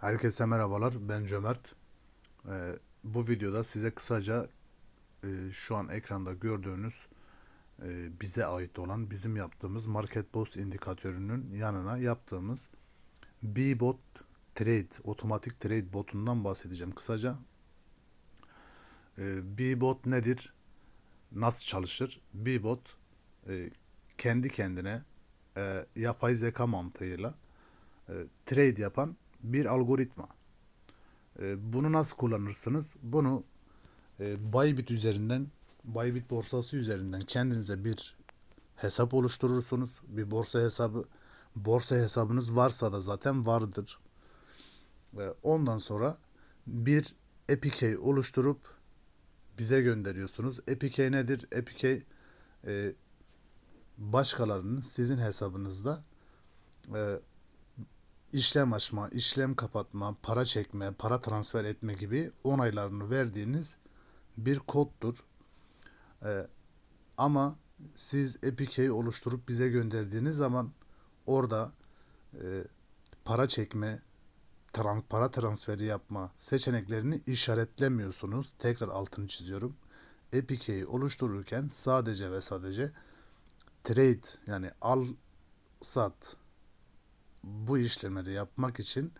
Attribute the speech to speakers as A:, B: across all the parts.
A: Herkese merhabalar. Ben Cömert. Ee, bu videoda size kısaca e, şu an ekranda gördüğünüz e, bize ait olan bizim yaptığımız Market Post indikatörünün yanına yaptığımız Bbot Trade otomatik trade botundan bahsedeceğim kısaca. Ee, Bbot nedir? Nasıl çalışır? Bbot e, kendi kendine e, yapay zeka mantığıyla e, trade yapan bir algoritma. E, bunu nasıl kullanırsınız? Bunu e, Bybit üzerinden, Bybit borsası üzerinden kendinize bir hesap oluşturursunuz. Bir borsa hesabı, borsa hesabınız varsa da zaten vardır. Ondan sonra bir APK oluşturup bize gönderiyorsunuz. APK nedir? APK e, başkalarının sizin hesabınızda e, işlem açma, işlem kapatma, para çekme, para transfer etme gibi onaylarını verdiğiniz bir koddur. Ee, ama siz APK oluşturup bize gönderdiğiniz zaman orada e, para çekme, tran- para transferi yapma seçeneklerini işaretlemiyorsunuz. Tekrar altını çiziyorum. APK'yi oluştururken sadece ve sadece trade yani al sat bu işlemleri yapmak için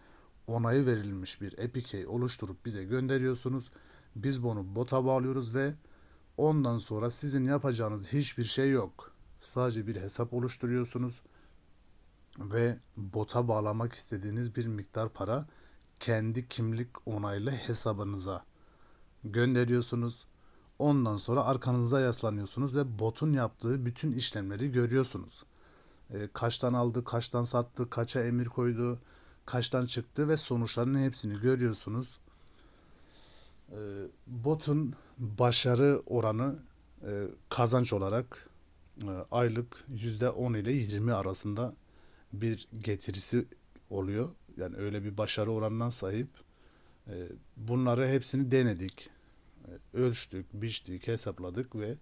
A: onayı verilmiş bir APK oluşturup bize gönderiyorsunuz. Biz bunu bota bağlıyoruz ve ondan sonra sizin yapacağınız hiçbir şey yok. Sadece bir hesap oluşturuyorsunuz ve bota bağlamak istediğiniz bir miktar para kendi kimlik onaylı hesabınıza gönderiyorsunuz. Ondan sonra arkanıza yaslanıyorsunuz ve botun yaptığı bütün işlemleri görüyorsunuz e, kaçtan aldı, kaçtan sattı, kaça emir koydu, kaçtan çıktı ve sonuçlarının hepsini görüyorsunuz. E, botun başarı oranı e, kazanç olarak e, aylık %10 ile 20 arasında bir getirisi oluyor. Yani öyle bir başarı oranına sahip. E, bunları hepsini denedik. E, ölçtük, biçtik, hesapladık ve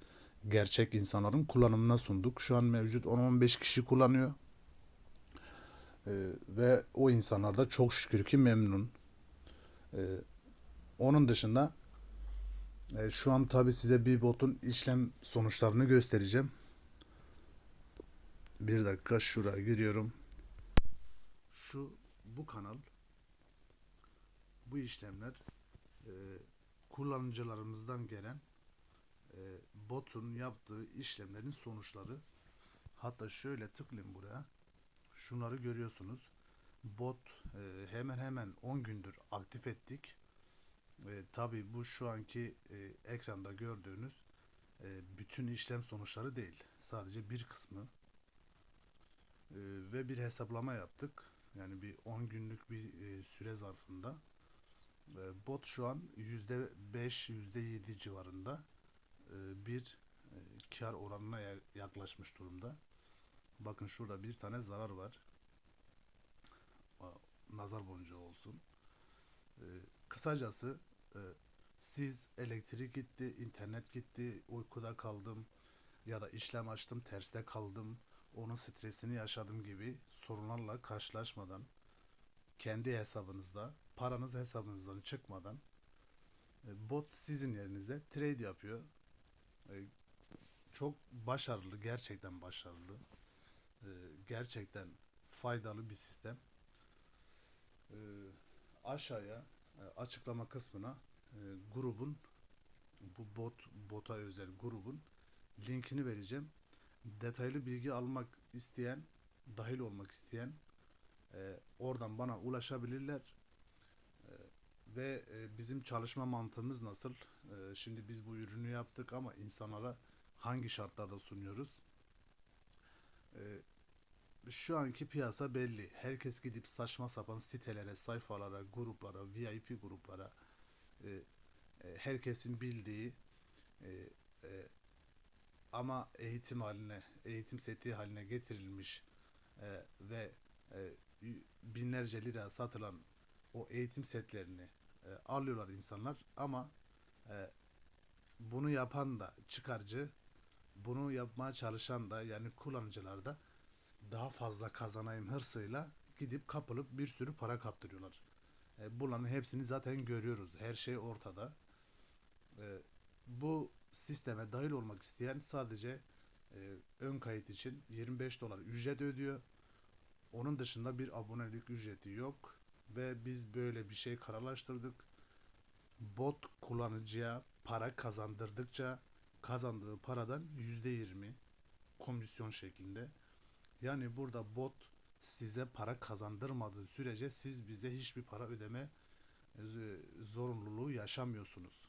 A: gerçek insanların kullanımına sunduk. Şu an mevcut 10-15 kişi kullanıyor. Ee, ve o insanlar da çok şükür ki memnun. Ee, onun dışında e, şu an tabi size bir botun işlem sonuçlarını göstereceğim. Bir dakika şuraya giriyorum. Şu bu kanal bu işlemler e, kullanıcılarımızdan gelen botun yaptığı işlemlerin sonuçları. Hatta şöyle tıklayın buraya. Şunları görüyorsunuz. Bot e, hemen hemen 10 gündür aktif ettik. E, Tabi bu şu anki e, ekranda gördüğünüz e, bütün işlem sonuçları değil. Sadece bir kısmı. E, ve bir hesaplama yaptık. Yani bir 10 günlük bir e, süre zarfında. E, bot şu an %5, %7 civarında e, bir e, kar oranına ya- yaklaşmış durumda. Bakın şurada bir tane zarar var. Nazar boncuğu olsun. E, Kısacası e, siz elektrik gitti, internet gitti, uykuda kaldım ya da işlem açtım, terste kaldım, onun stresini yaşadım gibi sorunlarla karşılaşmadan kendi hesabınızda, paranız hesabınızdan çıkmadan e, bot sizin yerinize trade yapıyor. E, çok başarılı, gerçekten başarılı. E, gerçekten faydalı bir sistem. E, aşağıya açıklama kısmına grubun bu bot bota özel grubun linkini vereceğim. Detaylı bilgi almak isteyen, dahil olmak isteyen oradan bana ulaşabilirler. Ve bizim çalışma mantığımız nasıl? E, şimdi biz bu ürünü yaptık ama insanlara hangi şartlarda sunuyoruz? E, şu anki piyasa belli. Herkes gidip saçma sapan sitelere, sayfalara, gruplara, VIP gruplara, e, e, herkesin bildiği e, ama eğitim haline, eğitim seti haline getirilmiş ve binlerce lira satılan o eğitim setlerini e, alıyorlar insanlar ama e, bunu yapan da çıkarcı, bunu yapmaya çalışan da yani kullanıcılar da daha fazla kazanayım hırsıyla gidip kapılıp bir sürü para kaptırıyorlar. E, bunların hepsini zaten görüyoruz. Her şey ortada. E, bu sisteme dahil olmak isteyen sadece e, ön kayıt için 25 dolar ücret ödüyor. Onun dışında bir abonelik ücreti yok ve biz böyle bir şey kararlaştırdık. Bot kullanıcıya para kazandırdıkça kazandığı paradan %20 komisyon şeklinde. Yani burada bot size para kazandırmadığı sürece siz bize hiçbir para ödeme e, zorunluluğu yaşamıyorsunuz.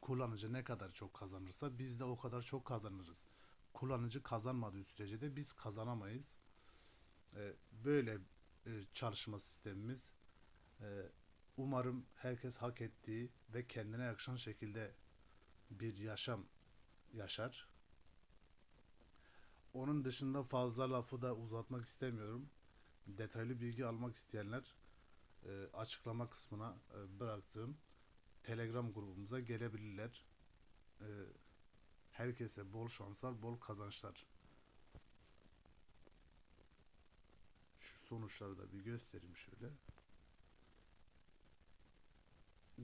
A: Kullanıcı ne kadar çok kazanırsa biz de o kadar çok kazanırız. Kullanıcı kazanmadığı sürece de biz kazanamayız. E, Böyle e, çalışma sistemimiz. Umarım herkes hak ettiği ve kendine yakışan şekilde bir yaşam yaşar. Onun dışında fazla lafı da uzatmak istemiyorum. Detaylı bilgi almak isteyenler e, açıklama kısmına e, bıraktığım Telegram grubumuza gelebilirler. E, herkese bol şanslar, bol kazançlar. Şu sonuçları da bir göstereyim şöyle.